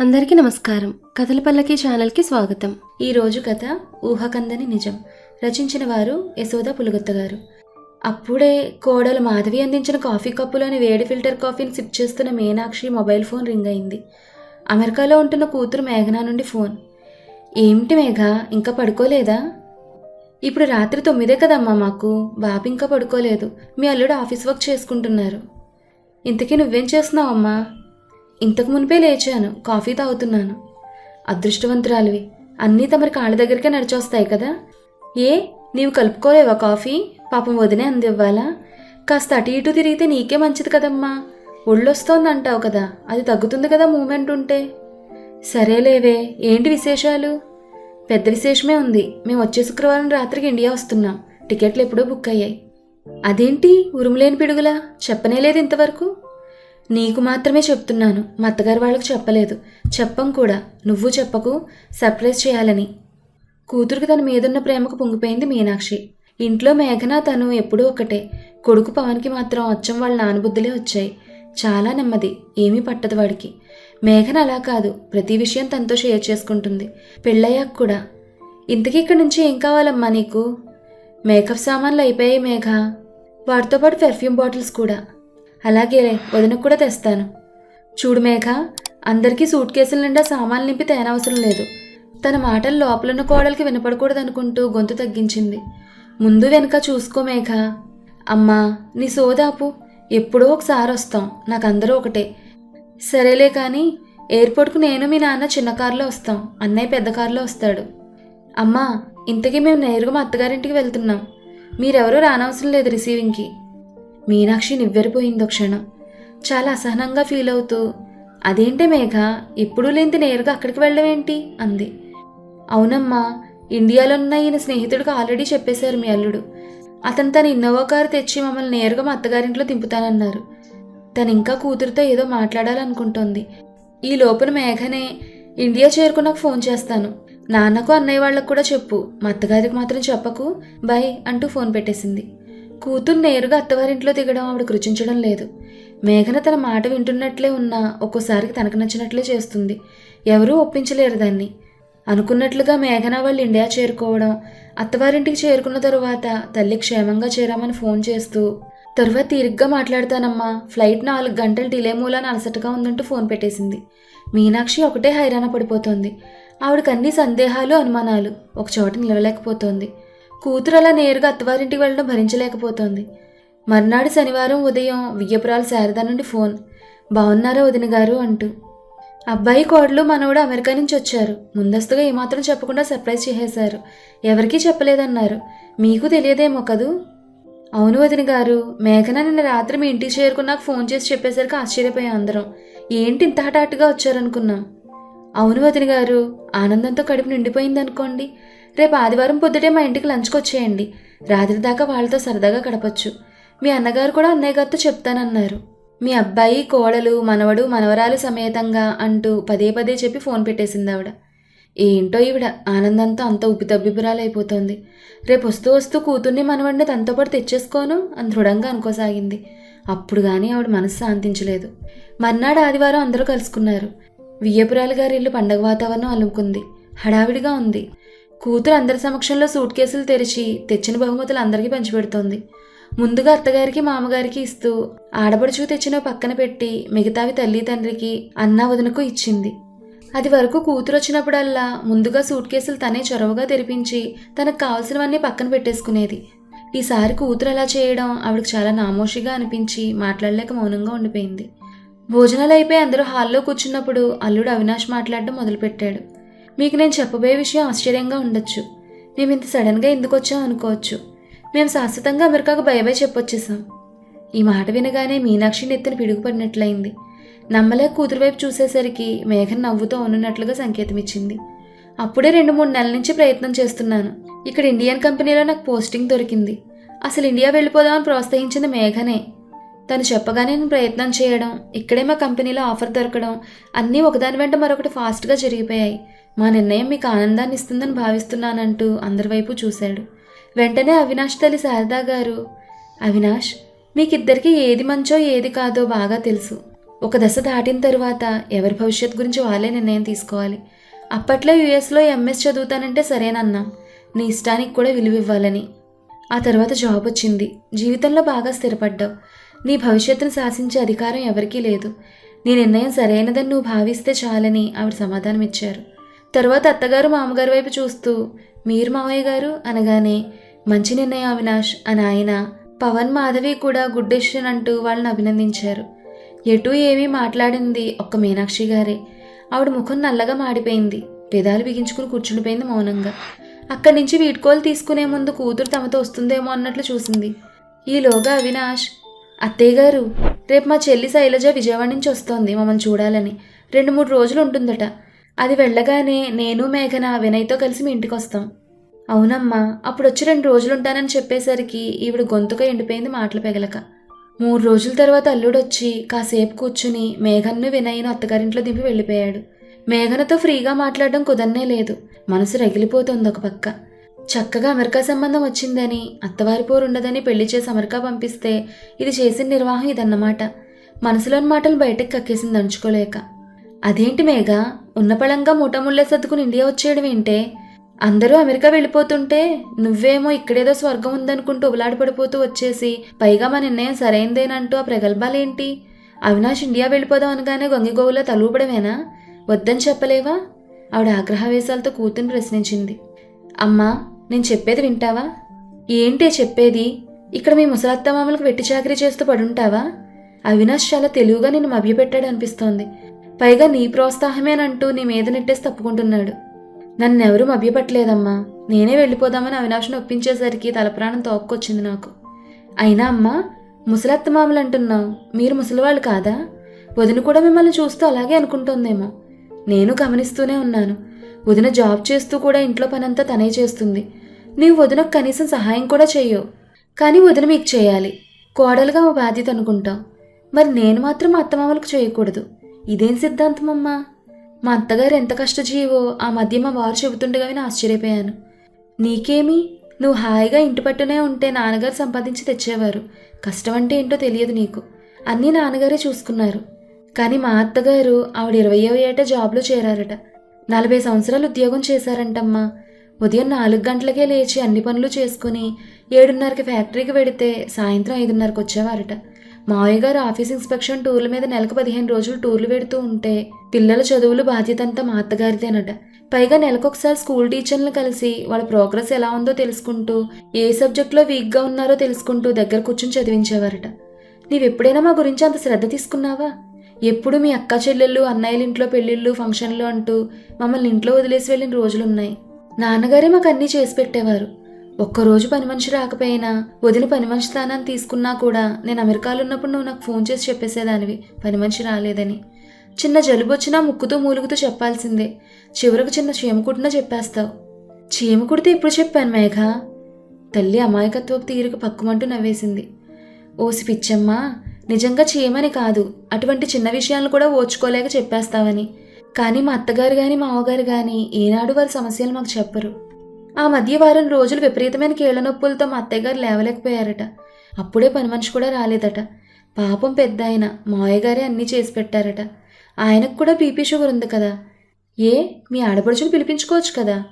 అందరికీ నమస్కారం. కథల పల్లకి ఛానల్కి స్వాగతం. ఈరోజు కథ ఊహకందని నిజం. రచించిన వారు యశోద పులుగొత్త గారు. అప్పుడే కోడలు మాధవి అందించిన కాఫీ కప్పులోని వేడి ఫిల్టర్ కాఫీని సిప్ చేస్తున్న మీనాక్షి మొబైల్ ఫోన్ రింగ్ అయింది. అమెరికాలో ఉంటున్న కూతురు మేఘనా నుండి ఫోన్. ఏమిటి మేఘ ఇంకా పడుకోలేదా? ఇప్పుడు రాత్రి తొమ్మిదే కదమ్మా మాకు. బాబు ఇంకా పడుకోలేదు. మీ అల్లుడు ఆఫీస్ వర్క్ చేసుకుంటున్నారు. ఇంతకీ నువ్వేం చేస్తున్నావమ్మా? ఇంతకు మునిపే లేచాను కాఫీ తాగుతున్నాను. అదృష్టవంతురాలివి అన్నీ తమరి కాళ్ళ దగ్గరికే నడిచొస్తాయి కదా? ఏ నీవు కలుపుకోలేవా కాఫీ? పాపం వదినే అందివ్వాలా? కాస్త అటు ఇటు తిరిగితే నీకే మంచిది కదమ్మా. ఒళ్ళొస్తోంది అంటావు కదా అది తగ్గుతుంది కదా మూమెంట్ ఉంటే. సరేలేవే ఏంటి విశేషాలు? పెద్ద విశేషమే ఉంది. మేము వచ్చే శుక్రవారం రాత్రికి ఇండియా వస్తున్నాం. టికెట్లు ఎప్పుడో బుక్ అయ్యాయి. అదేంటి? ఉరుములేని పిడుగులా? చెప్పనేలేదు ఇంతవరకు. నీకు మాత్రమే చెప్తున్నాను మా అత్తగారు వాళ్ళకి చెప్పలేదు. చెప్పం కూడా. నువ్వు చెప్పకు సర్ప్రైజ్ చేయాలని. కూతురికి తన మీదున్న ప్రేమకు పొంగిపోయింది మీనాక్షి. ఇంట్లో మేఘన తను ఎప్పుడూ ఒకటే కొడుకు పవన్కి మాత్రం అచ్చం వాళ్ళ నానబుద్ధులే వచ్చాయి. చాలా నెమ్మది ఏమీ పట్టదు వాడికి. మేఘన అలా కాదు ప్రతి విషయం తనతో షేర్ చేసుకుంటుంది. పెళ్ళయ్యాక కూడా. ఇంతకీ ఇక్కడి నుంచి ఏం కావాలమ్మా నీకు? మేకప్ సామాన్లు అయిపోయాయి మేఘ. వాటితో పాటు పెర్ఫ్యూమ్ బాటిల్స్ కూడా. అలాగేలే వదినకు కూడా తెస్తాను. చూడు మేఘ అందరికీ సూట్ కేసుల నిండా సామాన్లు నింపి తేనవసరం లేదు. తన మాటలు లోపలున్న కోడలికి వినపడకూడదనుకుంటూ గొంతు తగ్గించింది. ముందు వెనుక చూసుకో మేఘ. అమ్మా నీ సోదాపు. ఎప్పుడో ఒకసారి వస్తాం నాకందరూ ఒకటే. సరేలే కానీ ఎయిర్పోర్ట్కు నేను మీ నాన్న చిన్న కారులో వస్తాం అన్నయ్య పెద్ద కారులో వస్తాడు. అమ్మా ఇంతకీ మేము నేరుగా మా అత్తగారింటికి వెళ్తున్నాం. మీరెవరూ రానవసరం లేదు రిసీవింగ్కి. మీనాక్షి నివ్వెరిపోయిందో క్షణం. చాలా అసహనంగా ఫీల్ అవుతూ అదేంటి మేఘ? ఎప్పుడూ లేనిది నేరుగా అక్కడికి వెళ్ళడం ఏంటి అంది. అవునమ్మా ఇండియాలో ఉన్న ఈయన స్నేహితుడికి ఆల్రెడీ చెప్పేశారు మీ అల్లుడు. అతను తన ఇన్నోవా కారు తెచ్చి మమ్మల్ని నేరుగా మా అత్తగారింట్లో దింపుతానన్నారు. తను ఇంకా కూతురితో ఏదో మాట్లాడాలనుకుంటోంది. ఈ లోపల మేఘనే ఇండియా చేరుకున్నాక ఫోన్ చేస్తాను. నాన్నకు అన్నయ్య వాళ్ళకు కూడా చెప్పు. మా అత్తగారికి మాత్రం చెప్పకు. బై అంటూ ఫోన్ పెట్టేసింది. కూతురు నేరుగా అత్తవారింట్లో దిగడం ఆవిడకు రుచించడం లేదు. మేఘన తన మాట వింటున్నట్లే ఉన్నా ఒక్కోసారికి తనకు నచ్చినట్లే చేస్తుంది. ఎవరూ ఒప్పించలేరు దాన్ని. అనుకున్నట్లుగా మేఘన వాళ్ళు ఇండియా చేరుకోవడం అత్తవారింటికి చేరుకున్న తరువాత తల్లి క్షేమంగా చేరామని ఫోన్ చేస్తూ తరువాత తీరిగ్గా మాట్లాడతానమ్మా. ఫ్లైట్ నాలుగు గంటలు డిలే మూలాన అలసటగా ఉందంటూ ఫోన్ పెట్టేసింది. మీనాక్షి ఒకటే హైరాణ పడిపోతోంది. ఆవిడకన్నీ అన్ని సందేహాలు అనుమానాలు. ఒక చోట నిలవలేకపోతోంది. కూతురు అలా నేరుగా అత్తవారింటికి వెళ్ళడం భరించలేకపోతోంది. మర్నాడు శనివారం ఉదయం వియ్యపురాలు శారద నుండి ఫోన్. బాగున్నారా వదిన గారు అంటూ. అబ్బాయి కోడలు మనవడు అమెరికా నుంచి వచ్చారు. ముందస్తుగా ఏమాత్రం చెప్పకుండా సర్ప్రైజ్ చేసేశారు. ఎవరికీ చెప్పలేదన్నారు. మీకు తెలియదేమో కదూ? అవును వదిన గారు మేఘన నిన్న రాత్రి మీ ఇంటికి చేరుకున్నాక ఫోన్ చేసి చెప్పేసరికి ఆశ్చర్యపోయాం అందరం. ఏంటి ఇంత హఠాటుగా వచ్చారనుకున్నాం? అవును వదిన గారు ఆనందంతో కడుపు నిండిపోయింది అనుకోండి రేపు ఆదివారం పొద్దుటే మా ఇంటికి లంచ్కి వచ్చేయండి. రాత్రి దాకా వాళ్ళతో సరదాగా గడపచ్చు. మీ అన్నగారు కూడా అన్నయ్య గారితో చెప్తానన్నారు. మీ అబ్బాయి కోడలు మనవడు మనవరాలు సమేతంగా అంటూ పదే పదే చెప్పి ఫోన్ పెట్టేసింది ఆవిడ. ఏంటో ఈవిడ ఆనందంతో అంత ఉబ్బితబ్బిబురాలైపోతోంది రేపు వస్తూ వస్తూ కూతుర్ని మనవడిని తనతో పాటు తెచ్చేసుకోను అని దృఢంగా అనుకోసాగింది. అప్పుడు కానీ ఆవిడ మనసు శాంతించలేదు. మర్నాడు ఆదివారం అందరూ కలుసుకున్నారు. వియ్యపురాలు గారి ఇల్లు పండగ వాతావరణం అలుముకుంది. హడావిడిగా ఉంది. కూతురు అందరి సమక్షంలో సూట్ కేసులు తెరిచి తెచ్చిన బహుమతులు అందరికీ పంచిపెడుతోంది ముందుగా అత్తగారికి మామగారికి ఇస్తూ ఆడపడుచుకు తెచ్చిన పక్కన పెట్టి మిగతావి తల్లి తండ్రికి అన్న వదినకు ఇచ్చింది. అది వరకు కూతురు వచ్చినప్పుడల్లా ముందుగా సూట్ కేసులు తనే చొరవగా తెరిపించి తనకు కావాల్సినవన్నీ పక్కన పెట్టేసుకునేది. ఈసారి కూతురు అలా చేయడం ఆవిడకు చాలా నామోషిగా అనిపించి మాట్లాడలేక మౌనంగా ఉండిపోయింది. భోజనాలు అయిపోయి అందరూ హాల్లో కూర్చున్నప్పుడు అల్లుడు అవినాష్ మాట్లాడడం మొదలుపెట్టాడు. మీకు నేను చెప్పబోయే విషయం ఆశ్చర్యంగా ఉండొచ్చు. మేము ఇంత సడన్గా ఎందుకు వచ్చాం అనుకోవచ్చు. మేము శాశ్వతంగా అమెరికాకు భయభయ చెప్పొచ్చేసాం. ఈ మాట వినగానే మీనాక్షి నెత్తిన పిడుగుపడినట్లయింది. నమ్మలేక కూతురు వైపు చూసేసరికి మేఘన్ నవ్వుతూ ఉన్నట్లుగా సంకేతం ఇచ్చింది అప్పుడే రెండు మూడు నెలల నుంచి ప్రయత్నం చేస్తున్నాను. ఇక్కడ ఇండియన్ కంపెనీలో నాకు పోస్టింగ్ దొరికింది. అసలు ఇండియా వెళ్ళిపోదామని ప్రోత్సహించింది మేఘనే. తను చెప్పగానే నేను ప్రయత్నం చేయడం ఇక్కడే మా కంపెనీలో ఆఫర్ దొరకడం అన్నీ ఒకదాని వెంట మరొకటి ఫాస్ట్గా జరిగిపోయాయి. మా నిర్ణయం మీకు ఆనందాన్ని ఇస్తుందని భావిస్తున్నానంటూ అందరి వైపు చూశాడు. వెంటనే అవినాష్ తల్లి శారదా గారు అవినాష్ మీకిద్దరికీ ఏది మంచో ఏది కాదో బాగా తెలుసు. ఒక దశ దాటిన తర్వాత ఎవరి భవిష్యత్తు గురించి వాళ్ళే నిర్ణయం తీసుకోవాలి. అప్పట్లో యుఎస్లో ఎంఎస్ చదువుతానంటే సరేనన్నా నీ ఇష్టానికి కూడా విలువ ఇవ్వాలని. ఆ తర్వాత జాబ్ వచ్చింది. జీవితంలో బాగా స్థిరపడ్డావు. నీ భవిష్యత్తును శాసించే అధికారం ఎవరికీ లేదు. నీ నిర్ణయం సరైనదని నువ్వు భావిస్తే చాలని ఆవిడ సమాధానం ఇచ్చారు తర్వాత అత్తగారు మామగారి వైపు చూస్తూ మీరు మావయ్య గారు అనగానే మంచి నిర్ణయం అవినాష్ అని ఆయన పవన్ మాధవి కూడా గుడ్ డెసిషన్ అంటూ వాళ్ళని అభినందించారు. ఎటు ఏమీ మాట్లాడింది ఒక్క మీనాక్షి గారే. ఆవిడ ముఖం నల్లగా మాడిపోయింది. పెదాలు బిగించుకుని కూర్చుండిపోయింది మౌనంగా. అక్కడి నుంచి వీడ్కోలు తీసుకునే ముందు కూతురు తమతో వస్తుందేమో అన్నట్లు చూసింది. ఈలోగా అవినాష్ అత్తయ్య గారు రేపు మా చెల్లి శైలజ విజయవాడ నుంచి వస్తోంది మమ్మల్ని చూడాలని. రెండు మూడు రోజులు ఉంటుందట. అది వెళ్ళగానే నేను మేఘన వినయ్తో కలిసి మీ ఇంటికి వస్తాం అవునమ్మా అప్పుడు వచ్చి రెండు రోజులు ఉంటానని చెప్పేసరికి ఈవిడ గొంతుక ఎండిపోయింది మాటలు పెగలక. మూడు రోజుల తర్వాత అల్లుడు వచ్చి కాసేపు కూర్చుని మేఘన్ను వినయ్ను అత్తగారింట్లో దింపి వెళ్ళిపోయాడు. మేఘనతో ఫ్రీగా మాట్లాడడం కుదరనే లేదు. మనసు రగిలిపోతుంది ఒక పక్క. చక్కగా అమెరికా సంబంధం వచ్చిందని అత్తవారి పోరు ఉండదని పెళ్ళి చేసి అమెరికా పంపిస్తే ఇది చేసిన నిర్వాహం ఇదన్నమాట. మనసులోని మాటలు బయటకు కక్కేసింది దంచుకోలేక. అదేంటి మేఘ? ఉన్నపళంగా మూటముళ్ళే సర్దుకుని ఇండియా వచ్చేయడం ఏంటే? అందరూ అమెరికా వెళ్ళిపోతుంటే నువ్వేమో ఇక్కడేదో స్వర్గం ఉందనుకుంటూ ఉలాడపడిపోతూ వచ్చేసి పైగా మా నిర్ణయం సరైందేనంటూ ఆ ప్రగల్భాలేంటి? అవినాష్ ఇండియా వెళ్ళిపోదాం అనగానే గొంగిగోవులో తలూపడమేనా? వద్దని చెప్పలేవా? ఆవిడ ఆగ్రహవేశాలతో కూతుని ప్రశ్నించింది. అమ్మా నేను చెప్పేది వింటావా? ఏంటే చెప్పేది? ఇక్కడ మీ ముసలత్తమామలకు వెట్టి చాకరీ చేస్తూ పడుంటావా? అవినాష్ చాలా తెలివిగా నిన్ను మభ్యపెట్టాడు అనిపిస్తోంది పైగా నీ ప్రోత్సాహమేనంటూ నీ మీద నెట్టేసి తప్పుకుంటున్నాడు. నన్నెవరూ మభ్యపట్టలేదమ్మా. నేనే వెళ్ళిపోదామని అవినాష్ను ఒప్పించేసరికి తలప్రాణం తోక్కొచ్చింది నాకు. అయినా అమ్మా ముసలత్తమామలు అంటున్నావు మీరు ముసలివాళ్ళు కాదా? వదిన కూడా మిమ్మల్ని చూస్తూ అలాగే అనుకుంటోందేమో. నేను గమనిస్తూనే ఉన్నాను. వదిన జాబ్ చేస్తూ కూడా ఇంట్లో పనంతా తనే చేస్తుంది. నీవు వదినకు కనీసం సహాయం కూడా చేయవు కానీ వదిన మీకు చేయాలి. కోడలుగా మా బాధ్యత అనుకుంటాం. మరి నేను మాత్రం అత్తమామలకు చేయకూడదు. ఇదేం సిద్ధాంతమమ్మా? మా అత్తగారు ఎంత కష్టజీవో ఆ మధ్య మా వారు చెబుతుండగా ఆశ్చర్యపోయాను. నీకేమి? నువ్వు హాయిగా ఇంటి పట్టునే ఉంటే నాన్నగారు సంపాదించి తెచ్చేవారు. కష్టం అంటే ఏంటో తెలియదు నీకు. అన్నీ నాన్నగారే చూసుకున్నారు. కానీ మా అత్తగారు ఆవిడ ఇరవయో ఏట జాబ్లో చేరారట. నలభై సంవత్సరాలు ఉద్యోగం చేశారంటమ్మా. ఉదయం నాలుగు గంటలకే లేచి అన్ని పనులు చేసుకుని ఏడున్నరకి ఫ్యాక్టరీకి వెడితే సాయంత్రం ఐదున్నరకు వచ్చేవారట మావయ్య గారు ఆఫీస్ ఇన్స్పెక్షన్ టూర్ల మీద నెలకు పదిహేను రోజులు టూర్లు పెడుతూ ఉంటే పిల్లల చదువులు బాధ్యత అంతా మా అత్తగారిదేనట. పైగా నెలకొకసారి స్కూల్ టీచర్లను కలిసి వాళ్ళ ప్రోగ్రెస్ ఎలా ఉందో తెలుసుకుంటూ ఏ సబ్జెక్ట్లో వీక్గా ఉన్నారో తెలుసుకుంటూ దగ్గర కూర్చుని చదివించేవారట. నీవెప్పుడైనా మా గురించి అంత శ్రద్ధ తీసుకున్నావా? ఎప్పుడు మీ అక్క చెల్లెళ్ళు అన్నయ్యల ఇంట్లో పెళ్ళిళ్ళు ఫంక్షన్లు అంటూ మమ్మల్ని ఇంట్లో వదిలేసి వెళ్ళిన రోజులున్నాయి. నాన్నగారే మాకు అన్నీ చేసి పెట్టేవారు. ఒక్కరోజు పని మనిషి రాకపోయినా వదిలి పని మనిషి స్థానాన్ని తీసుకున్నా కూడా నేను అమెరికాలో ఉన్నప్పుడు నువ్వు నాకు ఫోన్ చేసి చెప్పేసేదానివి. పని మనిషి రాలేదని. చిన్న జలుబు వచ్చినా ముక్కుతూ మూలుగుతూ చెప్పాల్సిందే. చివరకు చిన్న చీమ కుట్టినా చెప్పేస్తావు. చీమ కుడితే ఇప్పుడు చెప్పాను మేఘ. తల్లి అమాయకత్వపు తీరుకు పక్కుమంటూ నవ్వేసింది. ఓసి పిచ్చమ్మా నిజంగా చీమని కాదు అటువంటి చిన్న విషయాలను కూడా ఓర్చుకోలేక చెప్పేస్తావని. కానీ మా అత్తగారు కానీ మా అమ్మగారు కానీ ఏనాడు వారి సమస్యలు మాకు చెప్పరు. ఆ మధ్య వారం రోజులు విపరీతమైన కీళ్ళ నొప్పులతో మా అత్తయ్యగారు లేవలేకపోయారట. అప్పుడే పని మనిషి కూడా రాలేదట. పాపం పెద్ద ఆయన మావయ్య అన్నీ చేసి పెట్టారట. ఆయనకు కూడా బీపీ షుగర్ ఉంది కదా. ఏ? మీ ఆడపడుచుని పిలిపించుకోవచ్చు కదా?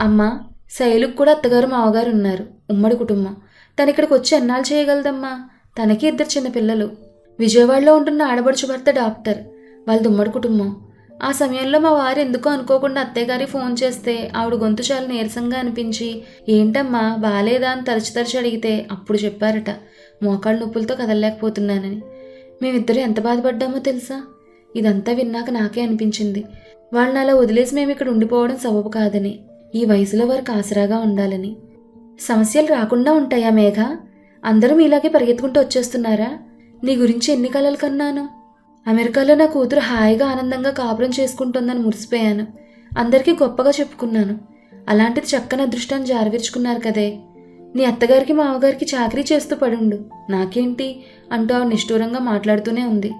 అమ్మా శైలుకు కూడా అత్తగారు మావగారు ఉన్నారు. ఉమ్మడి కుటుంబం. తను ఇక్కడికి వచ్చి ఎన్నాళ్ళు చేయగలదమ్మా? తనకి ఇద్దరు చిన్న పిల్లలు విజయవాడలో ఉంటున్న ఆడబడుచు భర్త డాక్టర్. వాళ్ళది ఉమ్మడి కుటుంబం. ఆ సమయంలో మా వారు ఎందుకో అనుకోకుండా అత్తయ్యగారి ఫోన్ చేస్తే ఆవిడ గొంతు చాలా నీరసంగా అనిపించి ఏంటమ్మా బాగాలేదా అని తరచి తరచి అడిగితే అప్పుడు చెప్పారట మోకాళ్ళ నొప్పులతో కదలలేకపోతున్నానని. మేమిద్దరూ ఎంత బాధపడ్డామో తెలుసా? ఇదంతా విన్నాక నాకే అనిపించింది. వాళ్ళని అలా వదిలేసి మేము ఇక్కడ ఉండిపోవడం సబబు కాదని ఈ వయసులో వారికి ఆసరాగా ఉండాలని. సమస్యలు రాకుండా ఉంటాయా మేఘ? అందరూ మీలాగే పరిగెత్తుకుంటూ వచ్చేస్తున్నారా? నీ గురించి ఎన్ని కలలు కన్నాను? అమెరికాలో నా కూతురు హాయిగా ఆనందంగా కాపురం చేసుకుంటుందని మురిసిపోయాను. అందరికీ గొప్పగా చెప్పుకున్నాను. అలాంటిది చక్కని అదృష్టాన్ని జారవిర్చుకున్నారు కదే. నీ అత్తగారికి మామగారికి చాకరీ చేస్తూ పడుండు. నాకేంటి? అంటూ ఆవిడ నిష్ఠూరంగా మాట్లాడుతూనే ఉంది.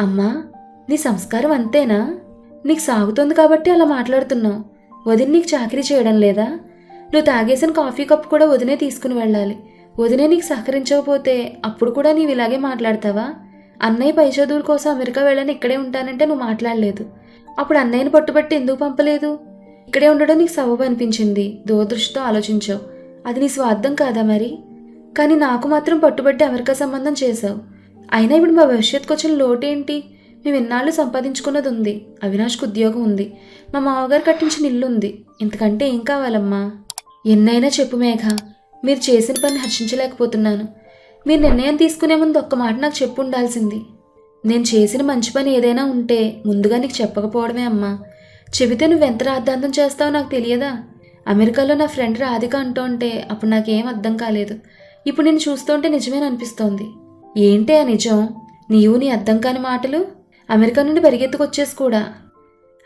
అమ్మా నీ సంస్కారం అంతేనా? నీకు సాగుతోంది కాబట్టి అలా మాట్లాడుతున్నావు. వదిన నీకు చాకరీ చేయడం లేదా? నువ్వు తాగేసిన కాఫీ కప్ కూడా వదినే తీసుకుని వెళ్ళాలి. వదినే నీకు సహకరించకపోతే అప్పుడు కూడా నీవు ఇలాగే మాట్లాడతావా? అన్నయ్య పై చదువుల కోసం అమెరికా వెళ్ళని ఇక్కడే ఉంటానంటే నువ్వు మాట్లాడలేదు. అప్పుడు అన్నయ్యని పట్టుబట్టి ఎందుకు పంపలేదు? ఇక్కడే ఉండడం నీకు సబబు అనిపించింది. దూరదృష్టితో ఆలోచించావు. అది నీ స్వార్థం కాదా మరి? కానీ నాకు మాత్రం పట్టుబట్టి అమెరికా సంబంధం చేశావు. అయినా ఇప్పుడు మా భవిష్యత్తుకు వచ్చిన లోటు ఏంటి? మేము ఇన్నాళ్ళు సంపాదించుకున్నది ఉంది. అవినాష్కి ఉద్యోగం ఉంది. మా మామగారు కట్టించిన ఇల్లు ఉంది. ఇంతకంటే ఏం కావాలమ్మా? ఎన్నైనా చెప్పు మేఘ. మీరు చేసిన పని హర్షించలేకపోతున్నాను. మీరు నిర్ణయం తీసుకునే ముందు ఒక్క మాట నాకు చెప్పు ఉండాల్సింది నేను చేసిన మంచి పని ఏదైనా ఉంటే ముందుగా నీకు చెప్పకపోవడమే అమ్మా. చెబితే నువ్వు ఎంత రాద్ధాంతం చేస్తావో నాకు తెలియదా? అమెరికాలో నా ఫ్రెండ్ రాధిక అంటూ ఉంటే అప్పుడు నాకేం అర్థం కాలేదు. ఇప్పుడు నేను చూస్తుంటే నిజమేననిపిస్తోంది అనిపిస్తోంది. ఏంటి ఆ నిజం? నీవు నీ అర్థం కాని మాటలు? అమెరికా నుండి పరిగెత్తుకొచ్చేసి కూడా.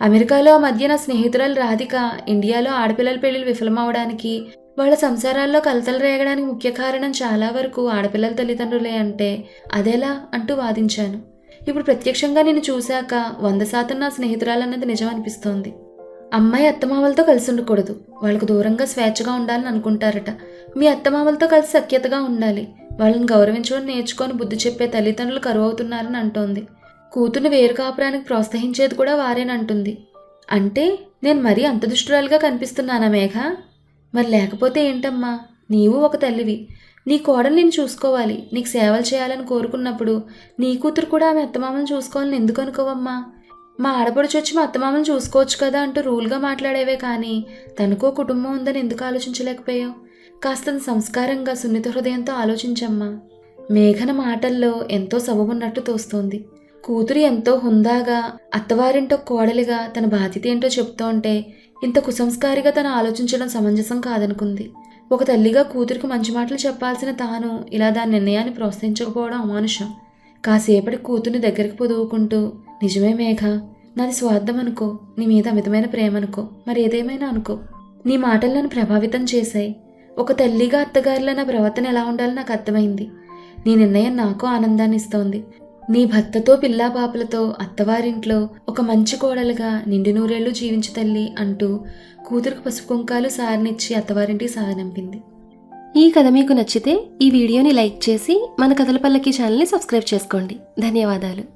అమెరికాలో ఆ మధ్య నా స్నేహితురాలు రాధిక ఇండియాలో ఆడపిల్లల పెళ్ళిలు విఫలమవడానికి వాళ్ళ సంసారాల్లో కలతలు రేగడానికి ముఖ్య కారణం చాలా వరకు ఆడపిల్లల తల్లిదండ్రులే అంటే అదేలా అంటూ వాదించాను. ఇప్పుడు ప్రత్యక్షంగా నేను చూశాక వంద శాతం నా స్నేహితురాలన్నది నిజం అనిపిస్తోంది. అమ్మాయి అత్తమామలతో కలిసి ఉండకూడదు. వాళ్ళకు దూరంగా స్వేచ్ఛగా ఉండాలని అనుకుంటారట. మీ అత్తమామలతో కలిసి సఖ్యతగా ఉండాలి. వాళ్ళని గౌరవించడం నేర్చుకొని బుద్ధి చెప్పే తల్లిదండ్రులు కరువు అవుతున్నారని అంటోంది. కూతుర్ని వేరు కాపురానికి ప్రోత్సహించేది కూడా వారేనంటుంది. అంటే నేను మరీ అంత దుష్టురాలుగా కనిపిస్తున్నానా మేఘ? మరి లేకపోతే ఏంటమ్మా? నీవు ఒక తల్లివి. నీ కోడలు నేను చూసుకోవాలి. నీకు సేవలు చేయాలని కోరుకున్నప్పుడు నీ కూతురు కూడా ఆమె అత్తమామని చూసుకోవాలని ఎందుకు అనుకోవమ్మా? మా ఆడపడుచు వచ్చి మా అత్తమామని చూసుకోవచ్చు కదా అంటూ రూల్గా మాట్లాడేవే కానీ తనకో కుటుంబం ఉందని ఎందుకు ఆలోచించలేకపోయావు? కాస్తంత సంస్కారంగా సున్నిత హృదయంతో ఆలోచించమ్మా. మేఘన మాటల్లో ఎంతో సబబున్నట్టు తోస్తోంది. కూతురు ఎంతో హుందాగా అత్తవారింటో కోడలిగా తన బాధ్యత ఏంటో చెప్తూ ఉంటే ఇంత కుసంస్కారిగా తను ఆలోచించడం సమంజసం కాదనుకుంది. ఒక తల్లిగా కూతురికి మంచి మాటలు చెప్పాల్సిన తాను ఇలా దాని నిర్ణయాన్ని ప్రోత్సహించకపోవడం అమానుషం. కాసేపటి కూతుర్ని దగ్గరికి పొదువుకుంటూ నిజమే మేఘ నాది స్వార్థం అనుకో నీ మీద అమితమైన ప్రేమ అనుకో మరి ఏదేమైనా అనుకో. నీ మాటలు నన్ను ప్రభావితం చేశాయి. ఒక తల్లిగా అత్తగారిలో నా ప్రవర్తన ఎలా ఉండాలో నాకు అర్థమైంది. నీ నిర్ణయం నాకు ఆనందాన్ని ఇస్తోంది. నీ భర్తతో పిల్లాపాపలతో అత్తవారింట్లో ఒక మంచి కోడలుగా నిండి నూరేళ్ళు జీవించు తల్లి అంటూ కూతురుకు పసుపు కుంకాలు సారనిచ్చి అత్తవారింటికి సాగనంపింది ఈ కథ మీకు నచ్చితే ఈ వీడియోని లైక్ చేసి మన కథల పల్లకి ఛానల్ని సబ్స్క్రైబ్ చేసుకోండి. ధన్యవాదాలు.